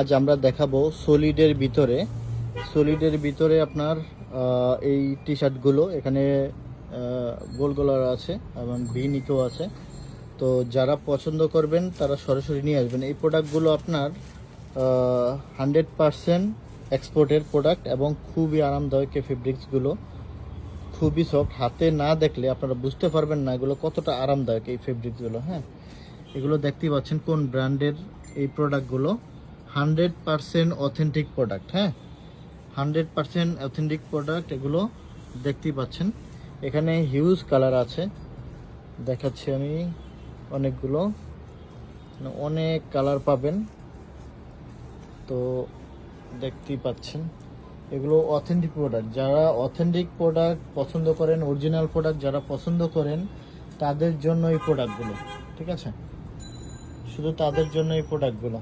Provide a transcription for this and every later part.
আজ আমরা দেখাবো সলিডের ভিতরে। সলিডের ভিতরে আপনার এই টি শার্টগুলো এখানে গোল গোলার আছে এবং ভি আছে। তো যারা পছন্দ করবেন, তারা সরাসরি নিয়ে আসবেন। এই প্রোডাক্টগুলো আপনার হান্ড্রেড পারসেন্ট এক্সপোর্টের প্রোডাক্ট এবং খুবই আরামদায়ক এই ফেব্রিক্সগুলো খুবই সফট হাতে না দেখলে আপনারা বুঝতে পারবেন না এগুলো কতটা আরামদায়ক এই ফেব্রিক্সগুলো হ্যাঁ? এগুলো দেখতেই পাচ্ছেন কোন ব্র্যান্ডের এই প্রোডাক্টগুলো হান্ড্রেড পারসেন্ট অথেন্টিক প্রোডাক্ট হ্যাঁ? হান্ড্রেড পারসেন্ট অথেন্টিক প্রোডাক্ট এগুলো দেখতেই পাচ্ছেন। এখানে হিউজ কালার আছে। দেখাচ্ছি আমি অনেকগুলো। অনেক কালার পাবেন। তো দেখতেই পাচ্ছেন। এগুলো অথেন্টিক প্রোডাক্ট। যারা অথেন্টিক প্রোডাক্ট পছন্দ করেন, অরিজিনাল প্রোডাক্ট যারা পছন্দ করেন, তাদের জন্য এই প্রোডাক্টগুলো, ঠিক আছে? শুধু তাদের জন্য এই প্রোডাক্টগুলো।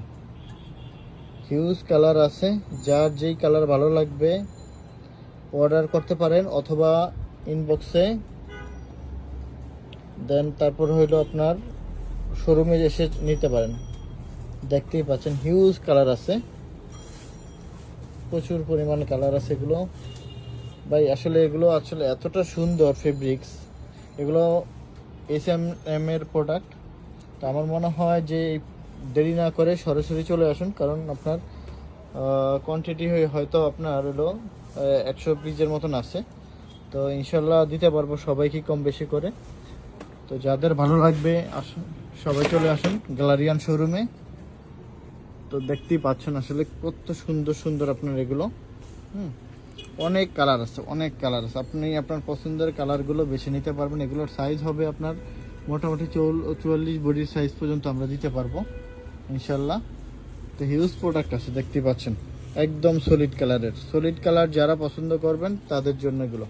হিউজ কালার আছে। যার যেই কালার ভালো লাগবে অর্ডার করতে পারেন অথবা ইনবক্সে দেন তারপর হইল আপনার শোরুমে এসে নিতে পারেন। দেখতেই পাচ্ছেন হিউজ কালার আছে। প্রচুর পরিমাণ কালার আছে এগুলো। ভাই, আসলে এগুলো আসলে এতটা সুন্দর ফেব্রিক্স এগুলো এস এম এম এর প্রোডাক্ট তো আমার মনে হয় যে এই দেরি না করে সরাসরি চলে আসুন, কারণ আপনার কোয়ান্টিটি হয়তো আপনার হলো একশো পিসের মতন আছে। তো ইনশাল্লাহ দিতে পারব সবাইকে কম বেশি করে। তো যাদের ভালো লাগবে, আসুন, সবাই চলে আসুন গ্যালারিয়ান শোরুমে। তো দেখতেই পাচ্ছেন আসলে কত সুন্দর সুন্দর আপনার এগুলো। হুম, অনেক কালার আছে, অনেক কালার আছে। আপনি আপনার পছন্দের কালারগুলো বেছে নিতে পারবেন। এগুলোর সাইজ হবে আপনার মোটামুটি চৌল, চুয়াল্লিশ বডির সাইজ পর্যন্ত আমরা দিতে পারব। ইনশাল্লাহ তো হিউজ প্রোডাক্ট আছে দেখতে পাচ্ছেন। একদম সলিড কালারের সলিড কালার যারা পছন্দ করবেন, তাদের জন্য এগুলো।